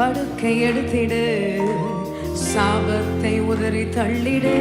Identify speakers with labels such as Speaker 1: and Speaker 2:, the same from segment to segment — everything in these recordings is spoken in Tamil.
Speaker 1: படுக்கை எடுத்திடு. சாபத்தை உதறி தள்ளிடு.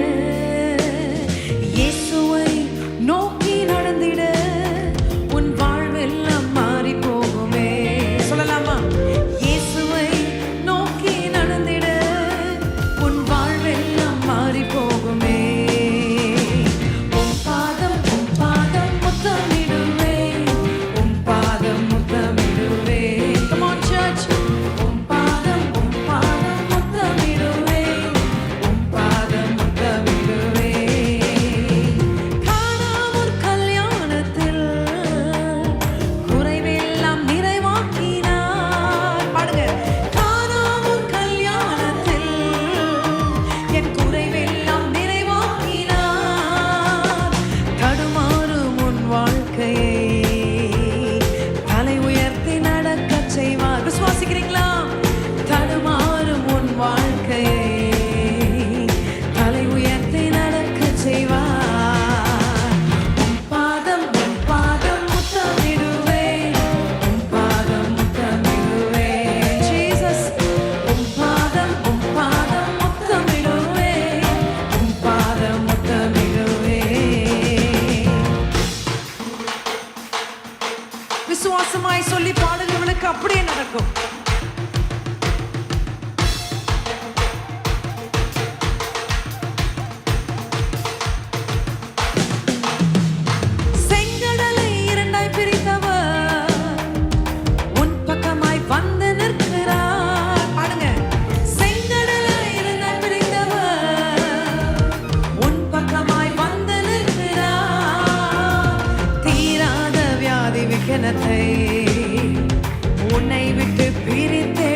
Speaker 1: விசுவாசமாய் சொல்லி பாடுகிறவளுக்கு அப்படியே நடக்கும். எனத்தை உன்னை விட்டு பிரித்தே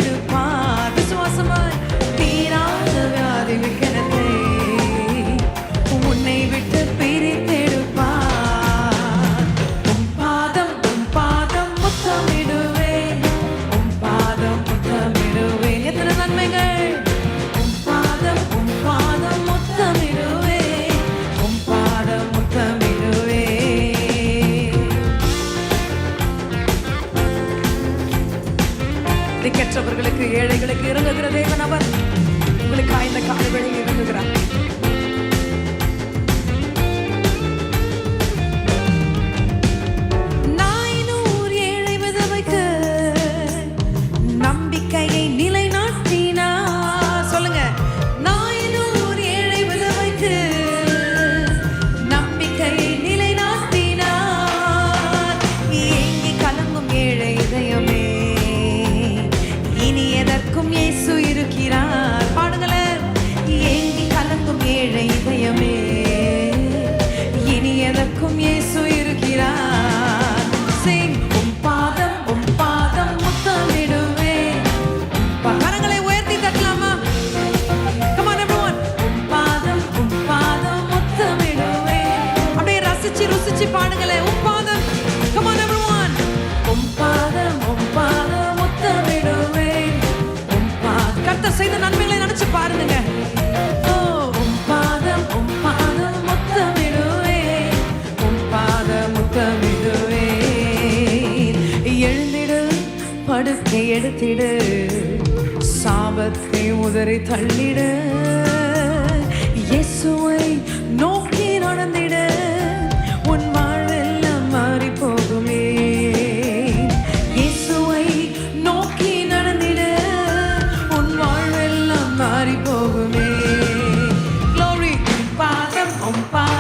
Speaker 1: வழியற்றவர்களுக்கு ஏழைகளுக்கு இறங்குகிற தேவன் அவர். நிற்கும் இயேசு இருக்கிறார். பாடுங்களேன். ஏங்கி கலங்கும் ஏழை இதயமே. இனி எதற்கும் இயேசு கை எடுத்திடு. சாபத்தை உதறி தள்ளிடு. இயேசுவை நோக்கி நடந்திடு. உன் வாழ்வெல்லாம் மாறி போகுமே. இயேசுவை நோக்கி நடந்திடு. உன் வாழ்வெல்லாம் மாறி போகுமே. Glory பாதம் உன் பாதம்.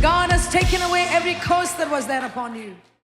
Speaker 1: God has taken away every curse that was there upon you.